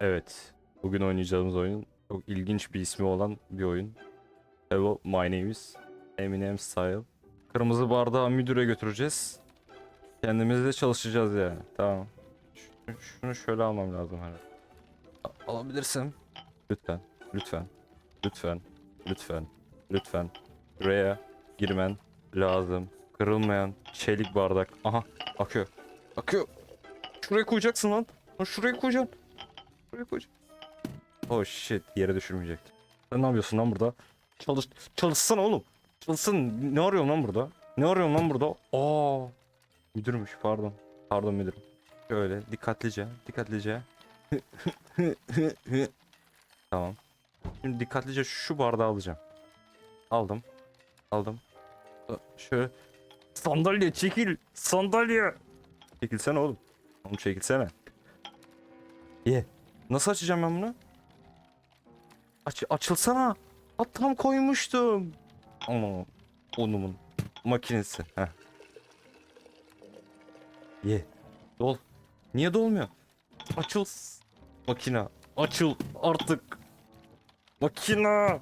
Evet. Bugün oynayacağımız oyun çok ilginç bir ismi olan bir oyun. Hello, my name is Eminem Style. Kırmızı bardağı müdüre götüreceğiz. Kendimiz de çalışacağız yani. Tamam. Şunu, şöyle almam lazım herhalde. Alabilirsin. Lütfen. Lütfen. Lütfen. Lütfen. Lütfen. Buraya girmen lazım. Kırılmayan çelik bardak. Aha akıyor. Akıyor. Şuraya koyacaksın lan. Lan şuraya koyacaksın. Şuraya koyacaksın. Oh shit yere düşürmeyecektim. Sen ne yapıyorsun lan burada? Çalış çalışsana oğlum. Çalışsın. Ne arıyorsun lan burada? Ne arıyorsun lan burada? Aa. Müdürmüş pardon. Pardon müdürüm. Şöyle dikkatlice, dikkatlice. tamam. Şimdi dikkatlice şu bardağı alacağım. Aldım. Aldım. Şöyle. Sandalye çekil. Sandalye. Çekilsene oğlum. Oğlum çekilsene. Ye. Nasıl açacağım ben bunu? Aç açılsana. Ha tam koymuştum. Ama onumun makinesi. Heh. Ye. Dol. Niye dolmuyor? Açıl. Makina. Açıl artık. Makina.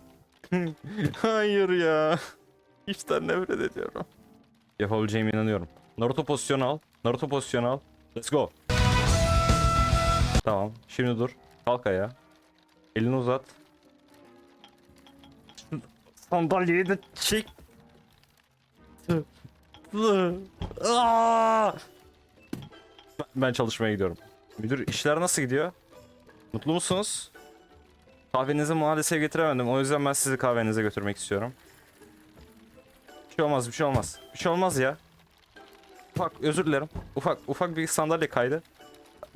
Hayır ya. İşten nefret ediyorum. Yapabileceğime inanıyorum. Naruto pozisyonu al. Naruto pozisyonu al. Let's go. Tamam. Şimdi dur. Kalk ayağa. Elini uzat. Sandalyeyi de çek. Ben çalışmaya gidiyorum. Müdür işler nasıl gidiyor? Mutlu musunuz? Kahvenizi maalesef getiremedim. O yüzden ben sizi kahvenize götürmek istiyorum. Bir şey olmaz, bir şey olmaz. Bir şey olmaz ya. Ufak, özür dilerim. Ufak, ufak bir sandalye kaydı.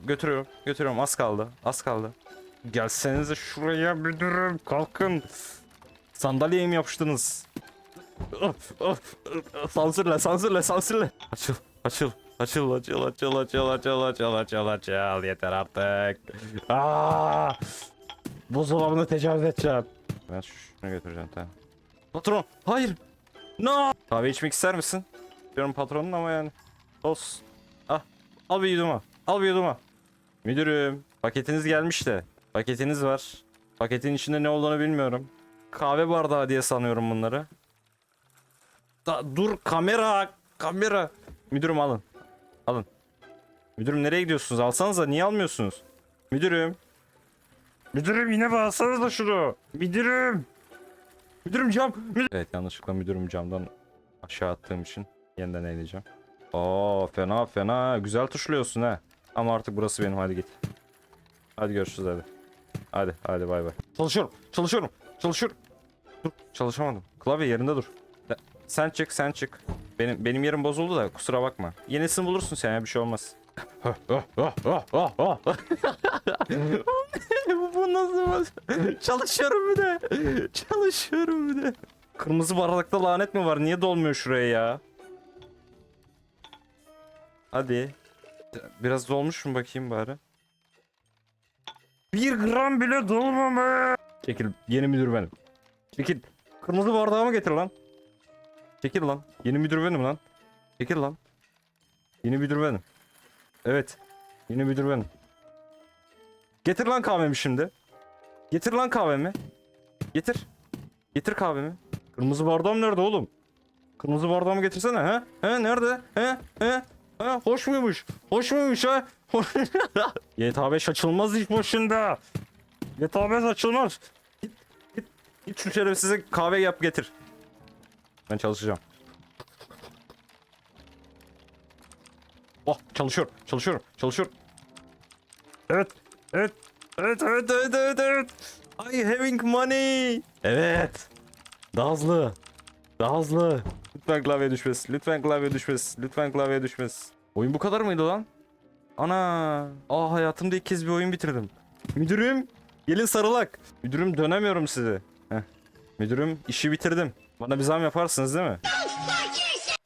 Götürüyorum. Götürüyorum. Az kaldı. Az kaldı. Gelsenize şuraya bir durun. Kalkın. Sandalyeye mi yapıştınız? sansürle, sansürle, sansürle. Açıl, açıl. Açıl, açıl, açıl, açıl, açıl, açıl, açıl, açıl. Yeter artık. Aa! Buzdolabını tecavüz edeceğim. Ben şunu götüreceğim tamam. Patron, hayır. No! Kahve içmek ister misin? Diyorum patronun ama yani. Olsun. Ah, al bir yudum al. Al bir yudum al. Müdürüm, paketiniz gelmiş de. Paketiniz var. Paketin içinde ne olduğunu bilmiyorum. Kahve bardağı diye sanıyorum bunları. Da, dur kamera, kamera. Müdürüm alın. Alın. Müdürüm nereye gidiyorsunuz? Alsanıza niye almıyorsunuz? Müdürüm. Müdürüm yine bağırsanız da şunu. Müdürüm. Müdürüm cam. Müdür- Evet yanlışlıkla müdürüm camdan aşağı attığım için yeniden eğileceğim. Oo fena fena. Güzel tuşluyorsun ha. Ama artık burası benim hadi git. Hadi görüşürüz hadi. Hadi hadi bay bay. Çalışıyorum çalışıyorum çalışıyorum. Dur çalışamadım. Klavye yerinde dur. Sen çık sen çık. Benim benim yerim bozuldu da kusura bakma. Yenisini bulursun sen ya bir şey olmaz. Bu nasıl Çalışıyorum bir de. Çalışıyorum bir de. Kırmızı bardakta lanet mi var? Niye dolmuyor şuraya ya? Hadi. Biraz dolmuş mu bakayım bari. Bir gram bile dolmamış. Çekil. Yeni müdür benim. Çekil. Kırmızı bardağımı getir lan. Çekil lan. Yeni müdür benim lan. Çekil lan. Yeni müdür benim. Evet. Yeni müdür benim. Getir lan kahvemi şimdi. Getir lan kahvemi. Getir. Getir kahvemi. Kırmızı bardağım nerede oğlum? Kırmızı bardağımı getirsene ha? He nerede? He? He? Ha, hoş muymuş? Hoş muymuş ha? GTA 5 açılmaz iş başında. GTA 5 açılmaz. Git, git, git şu şerefsize kahve yap getir. Ben çalışacağım. Oh çalışıyor, çalışıyorum, çalışıyorum. Evet, evet, evet, evet, evet, evet, evet. I having money. Evet. Daha hızlı. Daha hızlı. Lütfen klavye düşmez. Lütfen klavye düşmez. Lütfen klavye düşmez. Oyun bu kadar mıydı lan? Ana. Aa hayatımda ilk kez bir oyun bitirdim. Müdürüm. Gelin sarılak. Müdürüm dönemiyorum size. Heh. Müdürüm işi bitirdim. Bana bir zam yaparsınız değil mi?